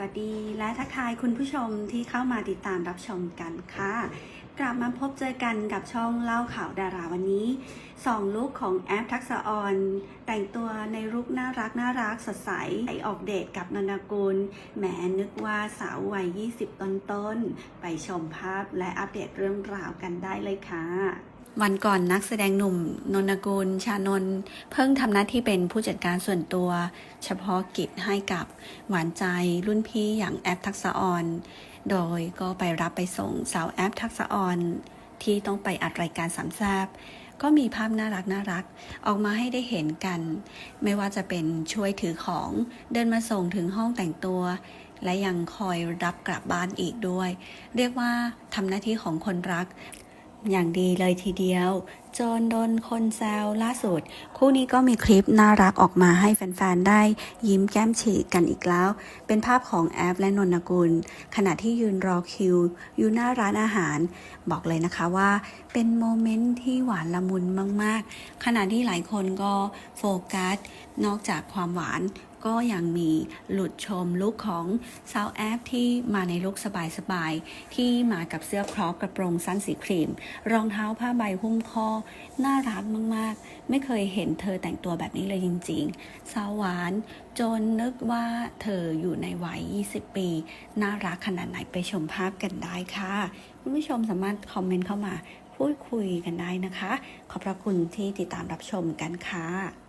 วัสดีและทักทายคุณผู้ชมที่เข้ามาติดตามรับชมกันค่ะ กลับมาพบเจอกันกับช่องเล่าข่าวดาราวันนี้สองลุคของแอปทักษะออน แต่งตัวในลุคน่ารักน่ารักสดใสไปออกเดทกับนนกุลแหมนึกว่าสาววัย 20 ต้นๆ ไปชมภาพและอัปเดตเรื่องราวกันได้เลยค่ะ วันก่อนนักแสดงหนุ่มนนกุลชานนเพิ่งทำหน้าที่เป็นผู้จัดการส่วนตัว เฉพาะกิจให้กับหวานใจรุ่นพี่อย่างแอปทักษะออน โดยก็ไปรับไปส่งสาวแอปทักษะออนที่ต้องไปอัดรายการสามแซบก็มีภาพน่ารักน่ารัก ออกมาให้ได้เห็นกัน ไม่ว่าจะเป็นช่วยถือของเดินมาส่งถึงห้องแต่งตัว และยังคอยรับกลับบ้านอีกด้วย เรียกว่าทำหน้าที่ของคนรัก อย่างดีเลยทีเดียว จนโดนคนแซวล่าสุด คู่นี้ก็มีคลิปน่ารักออกมาให้แฟนๆ ได้ยิ้มแก้มฉีกกันอีกแล้ว เป็นภาพของแอฟและนนกุล ขณะที่ยืนรอคิว อยู่หน้าร้านอาหาร บอกเลยนะคะว่าเป็นโมเมนต์ที่หวานละมุนมากๆ ขณะที่หลายคนก็โฟกัส นอกจากความหวาน ก็ยังมีหลุดชมลุคของสาวแอฟที่มาในลุคสบายๆ ที่มากับเสื้อครอปกระโปรงสั้นสีครีม รองเท้าผ้าใบหุ้มคอ น่ารักมากๆ ไม่เคยเห็นเธอแต่งตัวแบบนี้เลยจริงๆ สาวหวาน จนนึกว่าเธออยู่ในวัย 20 ปี น่ารักขนาดไหนไปชมภาพกันได้ค่ะ คุณผู้ชมสามารถคอมเมนต์เข้ามาพูดคุยกันได้นะคะ ขอบพระคุณที่ติดตามรับชมกันค่ะ